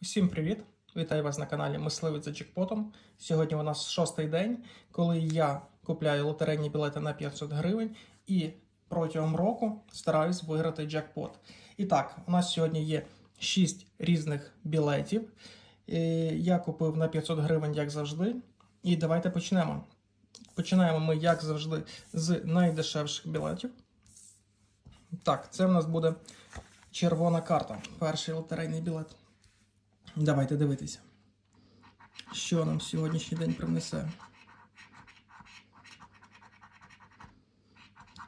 Всім привіт! Вітаю вас на каналі Мисливець за джекпотом. Сьогодні у нас шостий день, коли я купляю лотерейні білети на 500 гривень і протягом року стараюсь виграти джекпот. І так, у нас сьогодні є 6 різних білетів. Е, Я купив на 500 гривень, як завжди. І давайте почнемо. Починаємо ми, як завжди, з найдешевших білетів. Так, це в нас буде червона карта. Перший лотерейний білет. Давайте дивитися, що нам сьогоднішній день принесе.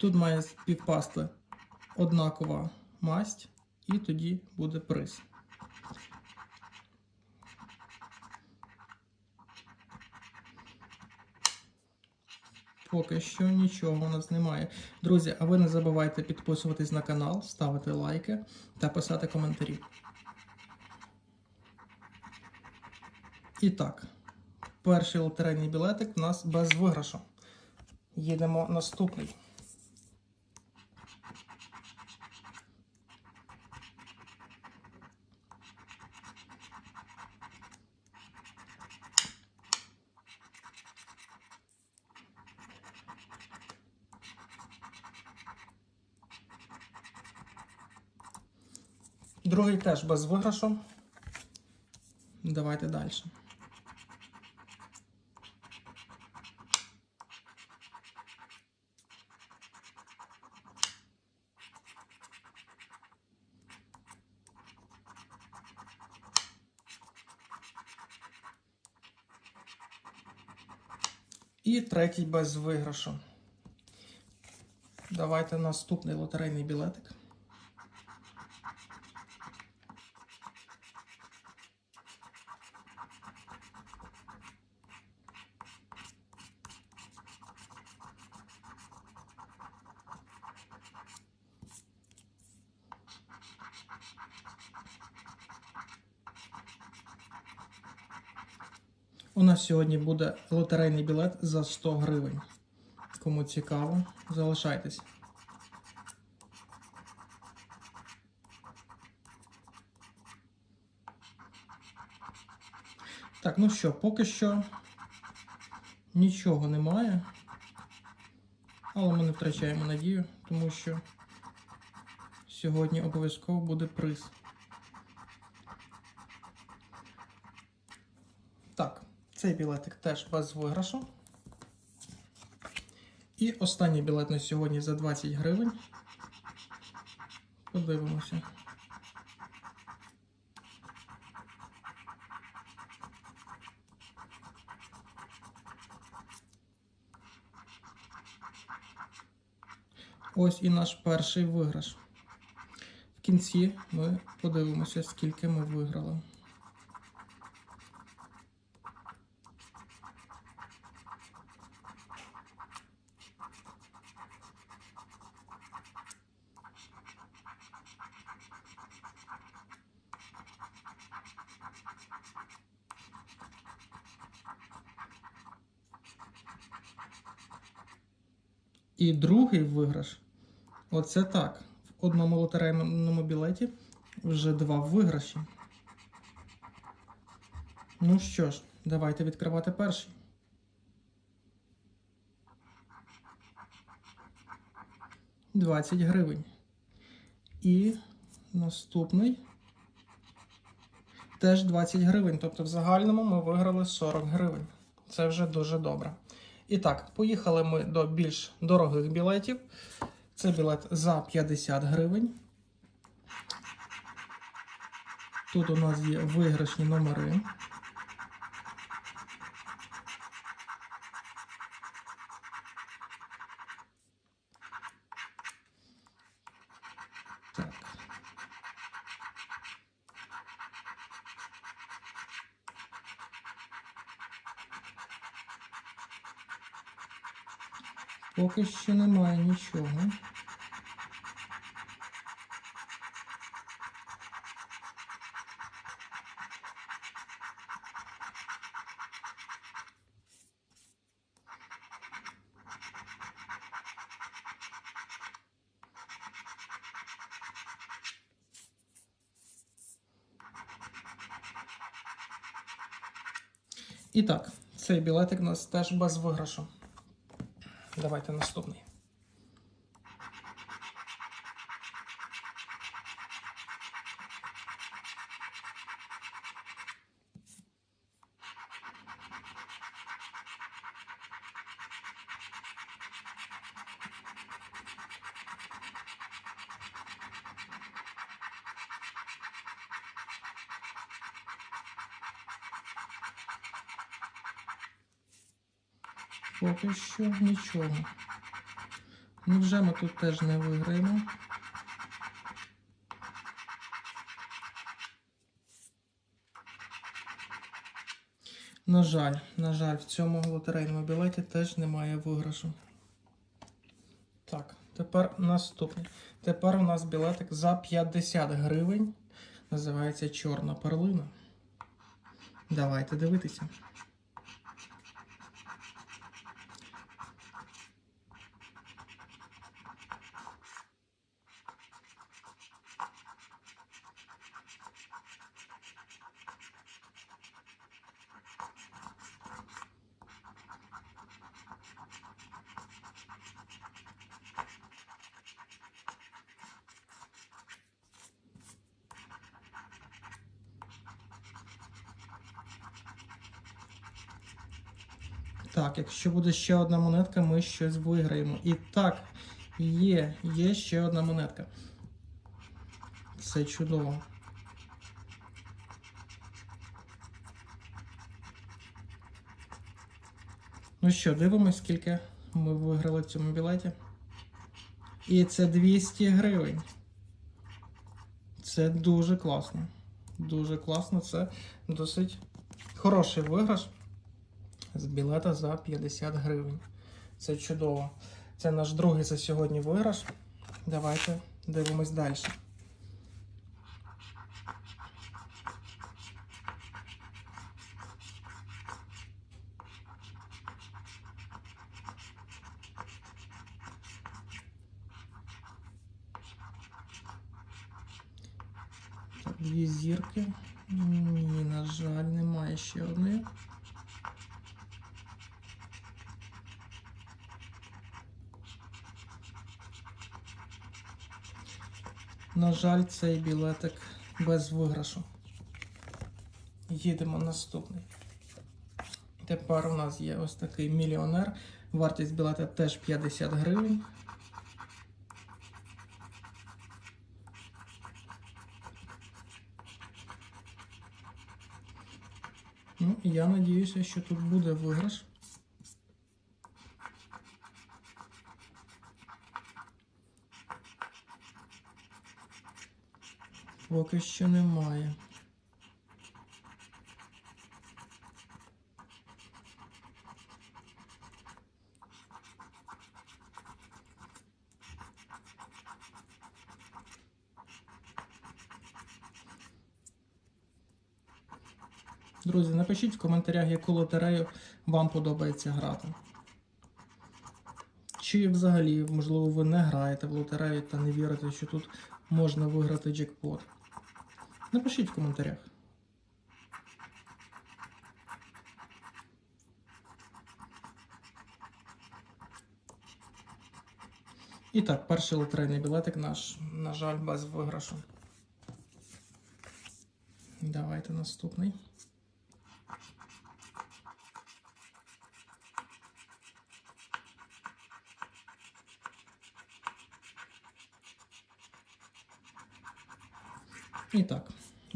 Тут має співпасти однакова масть, і тоді буде приз. Поки що нічого у нас немає. Друзі, а ви не забувайте підписуватись на канал, ставити лайки та писати коментарі. І так, перший лотерейний білетик у нас без виграшу. Їдемо наступний. Другий теж без виграшу. Давайте далі. І третій без виграшу. Давайте наступний лотерейний білетик. У нас сьогодні буде лотерейний білет за 100 гривень. Кому цікаво, залишайтесь. Так, ну що, поки що нічого немає. Але ми не втрачаємо надію, тому що сьогодні обов'язково буде приз. Так, цей білетик теж без виграшу. І останній білет на сьогодні за 20 гривень. Подивимося. Ось і наш перший виграш. В кінці ми подивимося, скільки ми виграли. І другий виграш. Оце так. В одному лотерейному білеті вже два виграші. Ну що ж, давайте відкривати перший. Двадцять гривень. І наступний теж 20 гривень. Тобто в загальному ми виграли 40 гривень. Це вже дуже добре. І так, поїхали ми до більш дорогих білетів. Це білет за 50 гривень. Тут у нас є виграшні номери. Поки ще немає нічого. І так, цей білетик у нас теж без виграшу. Давайте наступний. Поки що нічого. Невже ми тут теж не виграємо? На жаль, на жаль, в цьому лотерейному білеті теж немає виграшу. Так, тепер наступний. Тепер у нас білетик за 50 гривень. Називається Чорна перлина. Давайте дивитися. Так, якщо буде ще одна монетка, ми щось виграємо. І так, є, є ще одна монетка. Це чудово. Ну що, дивимось, скільки ми виграли в цьому білеті. І це 200 гривень. Це дуже класно. Дуже класно. Це досить хороший виграш з білета за 50 гривень. Це чудово. Це наш другий за сьогодні виграш. Давайте дивимось далі. Дві зірки. Ні, на жаль, немає ще одної. На жаль, цей білетик без виграшу. Їдемо наступний. Тепер у нас є ось такий мільйонер. Вартість білета теж 50 гривень. Ну, я надіюся, що тут буде виграш. Поки що немає. Друзі, напишіть в коментарях, яку лотерею вам подобається грати. Чи взагалі, можливо, ви не граєте в лотерею та не вірите, що тут можна виграти джекпот. Напишіть в коментарях. І так, перший лотерейний білетик наш, на жаль, без виграшу. Давайте наступний.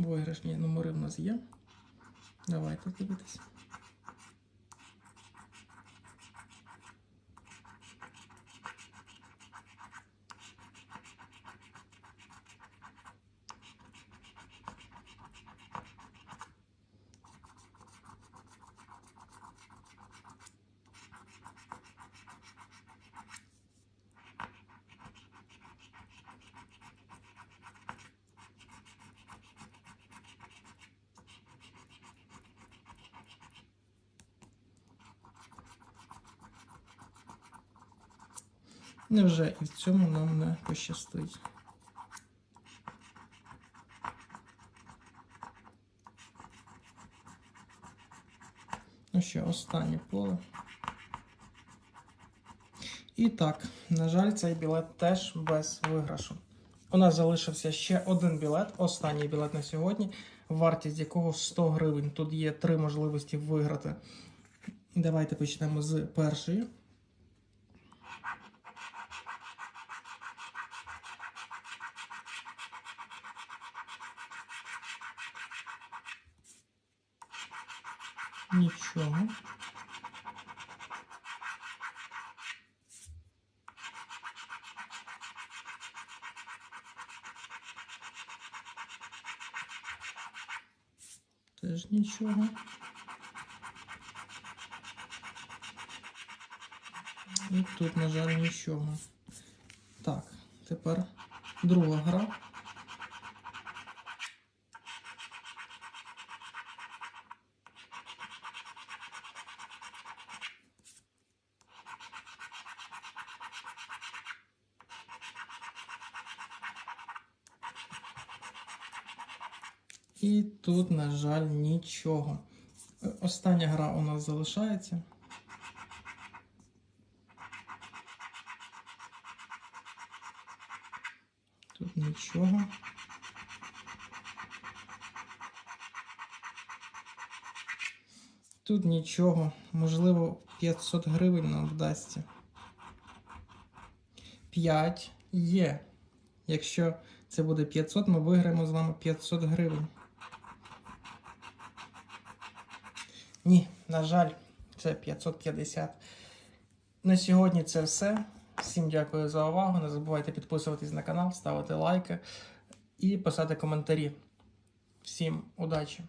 Виграшні номери в нас є. Давайте дивитися. Невже і в цьому нам не пощастить? Ну що, останнє поле. І так, на жаль, цей білет теж без виграшу. У нас залишився ще один білет, останній білет на сьогодні, вартість якого 100 гривень. Тут є три можливості виграти. Давайте почнемо з першої. Нічого. Теж нічого. І тут, на жаль, нічого. Так, тепер друга гра. І тут, на жаль, нічого. Е, Остання гра у нас залишається. Тут нічого. Тут нічого. Можливо, 500 гривень нам вдасться. 5 є. Якщо це буде 500, ми виграємо з вами 500 гривень. Ні, на жаль, це 550. На сьогодні це все. Всім дякую за увагу. Не забувайте підписуватись на канал, ставити лайки і писати коментарі. Всім удачі!